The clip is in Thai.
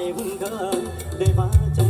ใพิ่งเกิดได้มาจ